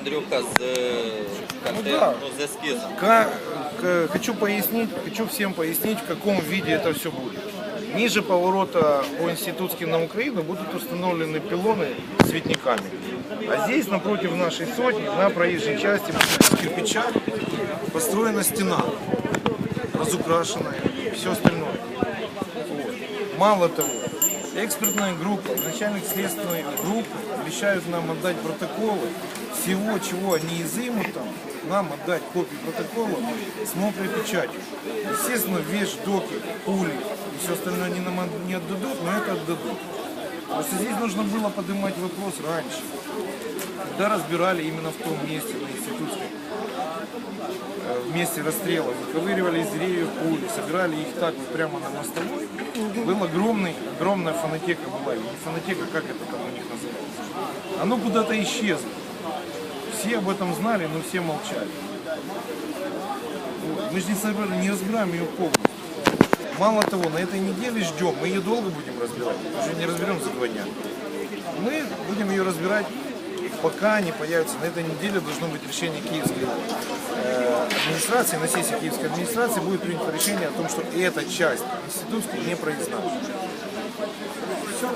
Андрюха картин, да. ну. Ка- к- хочу пояснить, хочу всем пояснить, в каком виде это все будет. Ниже поворота по институтским на Украину будут установлены пилоны с цветниками. А здесь, напротив нашей сотни, на проезжей части из кирпича построена стена, разукрашенная и все остальное. Вот. Мало того, экспертная группа, начальник следственной группы обещают нам отдать протоколы всего, чего они изымут там, нам отдать копии протокола с мокрой печатью. Естественно, вещь, доки, пули и все остальное они нам не отдадут, но это отдадут. Просто здесь нужно было поднимать вопрос раньше, когда разбирали именно в том месте, на институтской э, в месте расстрела, выковыривали из деревьев пули, собирали их так вот прямо на мостовой. Был огромный, огромная фонотека была, не фонотека, как это там у них называется. Оно куда-то исчезло. Все об этом знали, но все молчали. Вот. Мы же не, собрали, не разбираем ее полностью. Мало того, на этой неделе ждем, мы ее долго будем разбирать, уже не разберем за два дня. Мы будем ее разбирать, пока не появится. На этой неделе должно быть решение киевской э, администрации, на сессии киевской администрации будет принято решение о том, что эта часть институтская не проездна.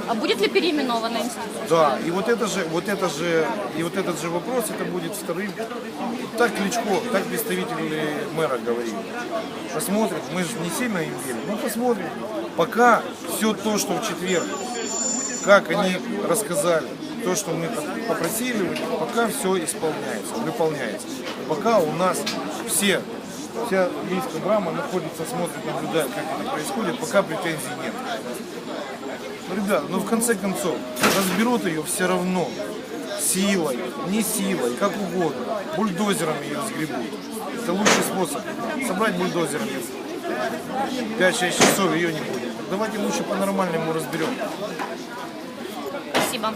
А будет ли переименована институт? Да, и вот это же, вот это же, и вот этот же вопрос, это будет вторым. Так Кличко, так представители мэра говорили. Посмотрим, мы же не сильно им верим, ну посмотрим. Пока все то, что в четверг, как они рассказали, то, что мы попросили пока все исполняется, выполняется. Пока у нас все, вся еврейская брама находится, смотрит, наблюдает, как это происходит, пока претензий нет. Ну, ребят, ну в конце концов, разберут ее все равно. Силой, не силой, как угодно. Бульдозером ее сгребут. Это лучший способ. Собрать бульдозером 5-6 часов ее не будет. Давайте лучше по-нормальному разберем. Спасибо.